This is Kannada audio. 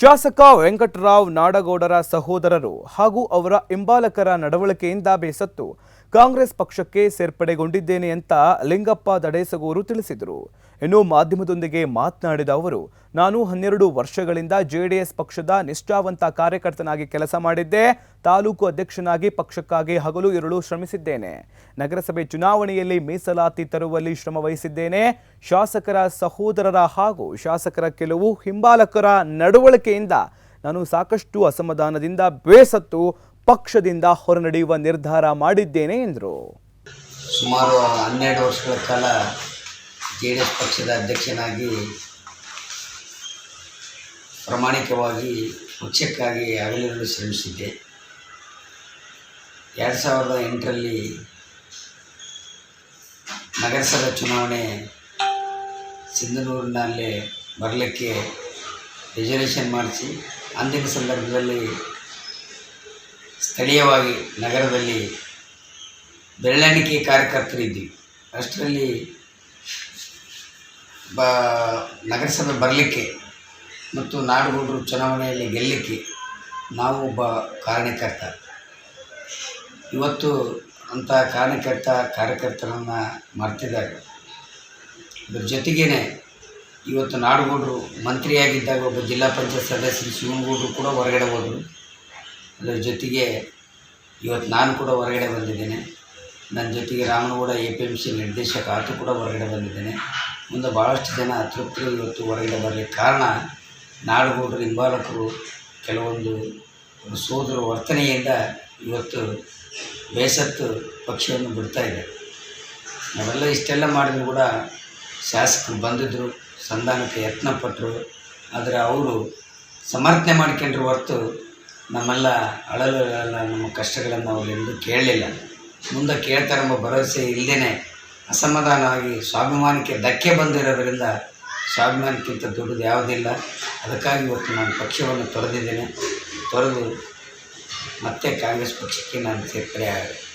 ಶಾಸಕ ವೆಂಕಟರಾವ್ ನಾಡಗೌಡರ ಸಹೋದರರು ಹಾಗೂ ಅವರ ಹಿಂಬಾಲಕರ ನಡವಳಿಕೆಯಿಂದ ಬೇಸತ್ತು. ಕಾಂಗ್ರೆಸ್ ಪಕ್ಷಕ್ಕೆ ಸೇರ್ಪಡೆಗೊಂಡಿದ್ದೇನೆ ಅಂತ ಲಿಂಗಪ್ಪ ದಡೇಸಗೂರು ತಿಳಿಸಿದರು. ಇನ್ನು ಮಾಧ್ಯಮದೊಂದಿಗೆ ಮಾತನಾಡಿದ ಅವರು, ನಾನು ಹನ್ನೆರಡು ವರ್ಷಗಳಿಂದ ಜೆಡಿಎಸ್ ಪಕ್ಷದ ನಿಷ್ಠಾವಂತ ಕಾರ್ಯಕರ್ತನಾಗಿ ಕೆಲಸ ಮಾಡಿದ್ದೆ. ತಾಲೂಕು ಅಧ್ಯಕ್ಷನಾಗಿ ಪಕ್ಷಕ್ಕಾಗಿ ಹಗಲು ಇರುಳು ಶ್ರಮಿಸಿದ್ದೇನೆ. ನಗರಸಭೆ ಚುನಾವಣೆಯಲ್ಲಿ ಮೀಸಲಾತಿ ತರುವಲ್ಲಿ ಶ್ರಮ ವಹಿಸಿದ್ದೇನೆ. ಶಾಸಕರ ಸಹೋದರರ ಹಾಗೂ ಶಾಸಕರ ಕೆಲವು ಹಿಂಬಾಲಕರ ನಡವಳಿಕೆಯಿಂದ ನಾನು ಸಾಕಷ್ಟು ಅಸಮಾಧಾನದಿಂದ ಬೇಸತ್ತು ಪಕ್ಷದಿಂದ ಹೊರನಡೆಯುವ ನಿರ್ಧಾರ ಮಾಡಿದ್ದೇನೆ ಎಂದರು. ಸುಮಾರು ಹನ್ನೆರಡು ವರ್ಷಗಳ ಕಾಲ ಜೆ ಡಿ ಎಸ್ ಪಕ್ಷದ ಅಧ್ಯಕ್ಷನಾಗಿ ಪ್ರಾಮಾಣಿಕವಾಗಿ ಪಕ್ಷಕ್ಕಾಗಿ ಅಗಲಿರಲು ಶ್ರಮಿಸಿದ್ದೆ. ಎರಡು ಸಾವಿರದ ಎಂಟರಲ್ಲಿ ನಗರಸಭೆ ಚುನಾವಣೆ ಸಿಂಧನೂರಿನಲ್ಲಿ ಬರಲಿಕ್ಕೆ ರಿಸರ್ವೇಷನ್ ಮಾಡಿಸಿ ಅಂದಿನ ಸಂದರ್ಭದಲ್ಲಿ ಸ್ಥಳೀಯವಾಗಿ ನಗರದಲ್ಲಿ ಬೆರಳೆಣಿಕೆ ಕಾರ್ಯಕರ್ತರಿದ್ವಿ. ಅಷ್ಟರಲ್ಲಿ ಬ, ನಗರಸಭೆ ಬರಲಿಕ್ಕೆ ಮತ್ತು ನಾಡುಗೌಡರು ಚುನಾವಣೆಯಲ್ಲಿ ಗೆಲ್ಲಲಿಕ್ಕೆ ನಾವು ಒಬ್ಬ ಕಾರಣಕರ್ತ ಇವತ್ತು ಅಂಥ ಕಾರಣಕರ್ತ ಕಾರ್ಯಕರ್ತರನ್ನು ಮರ್ತಿದ್ದಾರೆ. ಇದ್ರ ಜೊತೆಗೇ ಇವತ್ತು ನಾಡುಗೌಡರು ಮಂತ್ರಿಯಾಗಿದ್ದಾಗ ಒಬ್ಬ ಜಿಲ್ಲಾ ಪಂಚಾಯತ್ ಸದಸ್ಯರು ಶಿವನಗೌಡರು ಕೂಡ ಹೊರಗಡೆ ಹೋದರು. ಅದರ ಜೊತೆಗೆ ಇವತ್ತು ನಾನು ಕೂಡ ಹೊರಗಡೆ ಬಂದಿದ್ದೇನೆ. ನನ್ನ ಜೊತೆಗೆ Ramanagouda A P M C ನಿರ್ದೇಶಕ ಆತು ಕೂಡ ಹೊರಗಡೆ ಬಂದಿದ್ದೇನೆ. ಮುಂದೆ ಭಾಳಷ್ಟು ಜನ ಅತೃಪ್ತರು ಇವತ್ತು ಹೊರಗಡೆ ಬರಲಿಕ್ಕೆ ಕಾರಣ ನಾಡುಗೌಡರು, ಹಿಂಬಾಲಕರು, ಕೆಲವೊಂದು ಸೋದರ ವರ್ತನೆಯಿಂದ ಇವತ್ತು ಬೇಸತ್ತು ಪಕ್ಷವನ್ನು ಬಿಡ್ತಾ ಇದೆ. ನಾವೆಲ್ಲ ಇಷ್ಟೆಲ್ಲ ಮಾಡಿದ್ರು ಕೂಡ ಶಾಸಕರು ಬಂದಿದ್ದರು ಸಂಧಾನಕ್ಕೆ ಯತ್ನಪಟ್ಟರು ಆದರೆ ಅವರು ಸಮರ್ಥನೆ ಮಾಡ್ಕೊಂಡ್ರು ಹೊರತು ನಮ್ಮೆಲ್ಲ ಅಳಲು ನಮ್ಮ ಕಷ್ಟಗಳನ್ನು ಅವ್ರು ಎಂದು ಕೇಳಲಿಲ್ಲ. ಮುಂದೆ ಕೇಳ್ತಾರೆಂಬ ಭರವಸೆ ಇಲ್ಲದೇ ಅಸಮಾಧಾನವಾಗಿ ಸ್ವಾಭಿಮಾನಕ್ಕೆ ಧಕ್ಕೆ ಬಂದಿರೋದರಿಂದ ಸ್ವಾಭಿಮಾನಕ್ಕಿಂತ ದೊಡ್ಡದು ಯಾವುದಿಲ್ಲ ಅದಕ್ಕಾಗಿ ಇವತ್ತು ನಾನು ಪಕ್ಷವನ್ನು ತೊರೆದಿದ್ದೇನೆ. ತೊರೆದು ಮತ್ತೆ ಕಾಂಗ್ರೆಸ್ ಪಕ್ಷಕ್ಕೆ ನಾನು ಸೇರ್ಪಡೆ ಆಗಿದೆ